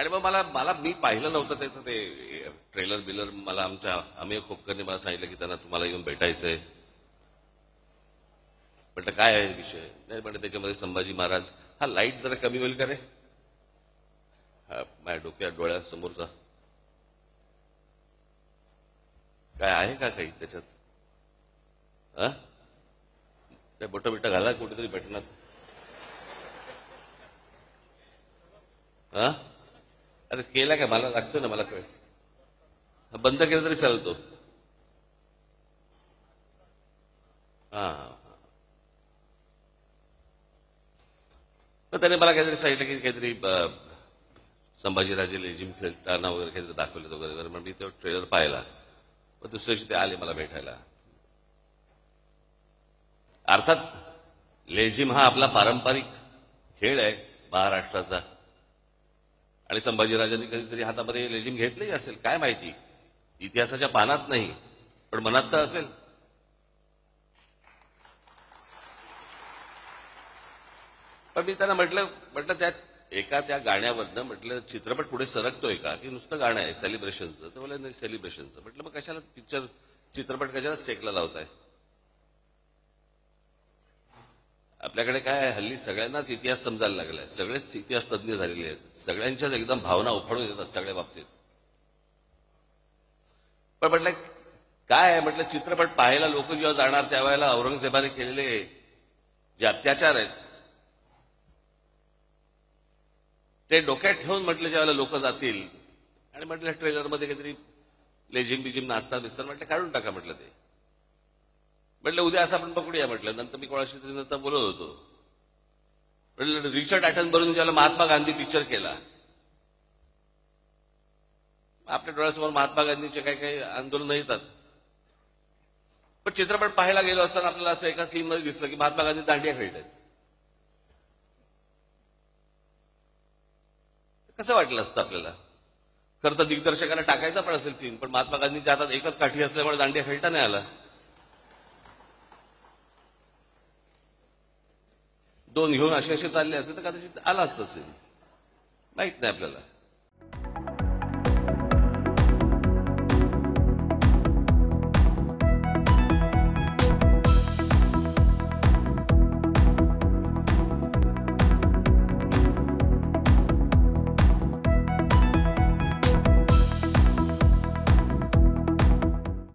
आणि मग मला मला मी पाहिलं नव्हतं त्याचं ते ट्रेलर बिलर. मला आमच्या आम्ही खोपकरने मला सांगितलं की त्यांना तुम्हाला येऊन भेटायचंय. म्हटलं काय आहे विषय? नाही म्हटलं त्याच्यामध्ये संभाजी महाराज. हा लाइट जरा कमी होईल का रे? हा माझ्या डोक्यात डोळ्यासमोरचा. काय आहे का काही त्याच्यात? हा? त्या बोट बिट घाला कुठेतरी भेटणार. हा? अरे केला का मला लागतो ना मला कळ बंद केलं तरी चालतो. हा तर त्याने मला काहीतरी सांगितलं की काहीतरी संभाजीराजे लेझिम खेळताना वगैरे काहीतरी दाखवले वगैरे वगैरे मग मी तो ट्रेलर पाहिला. मग दुसऱ्या दिवशी ते आले मला भेटायला. अर्थात लेझिम हा आपला पारंपरिक खेळ आहे महाराष्ट्राचा. आणि संभाजीराजांनी कधीतरी हातामध्ये लेझिम घेतलंही असेल काय माहिती? इतिहासाच्या पानात नाही पण मनात तर असेल. पण मी त्यांना म्हटलं म्हटलं त्या एका त्या गाण्यावरनं म्हटलं चित्रपट पुढे सरकतोय का? की नुसतं गाणं आहे सेलिब्रेशनचं तर बोला नाही सेलिब्रेशनचं म्हटलं मग कशाला पिक्चर चित्रपट कशाला स्टेकला लावताय? आपल्याकडे काय आहे, हल्ली सगळ्यांनाच इतिहास समजायला लागलाय. सगळेच इतिहास तज्ज्ञ झालेले आहेत. सगळ्यांच्याच एकदम भावना उफाडून येतात सगळ्या बाबतीत. पण म्हटलं काय आहे? म्हटलं चित्रपट पाहायला लोक जेव्हा जाणार त्यावेळेला औरंगजेबाने केलेले जे अत्याचार आहेत ते डोक्यात ठेवून म्हटलं ज्यावेळेला लोक जातील आणि म्हटलं ट्रेलरमध्ये काहीतरी लेझिम बिजिम नाचता बिस्तर म्हटलं काढून टाका म्हटलं ते. म्हटलं उद्या असं आपण पकडूया म्हटलं. नंतर मी कोणाशी तरी नंतर बोलत होतो. म्हटलं रिचर्ड ॲटनबरोबर ज्याला महात्मा गांधी पिक्चर केला. आपल्या डोळ्यासमोर महात्मा गांधीचे काही काही आंदोलन येतात. पण चित्रपट पाहायला गेलो असताना आपल्याला असं एका सीन मध्ये दिसलं की महात्मा गांधी दांडिया खेळतात कसं वाटलं असतं आपल्याला? खरं तर दिग्दर्शकाला टाकायचा पण असेल सीन पण महात्मा गांधीच्या हातात एकच काठी असल्यामुळे दांडिया खेळता नाही आला. दोन घेऊन असे असे चालले असते तर कदाचित आला असतं माहीत नाही आपल्याला.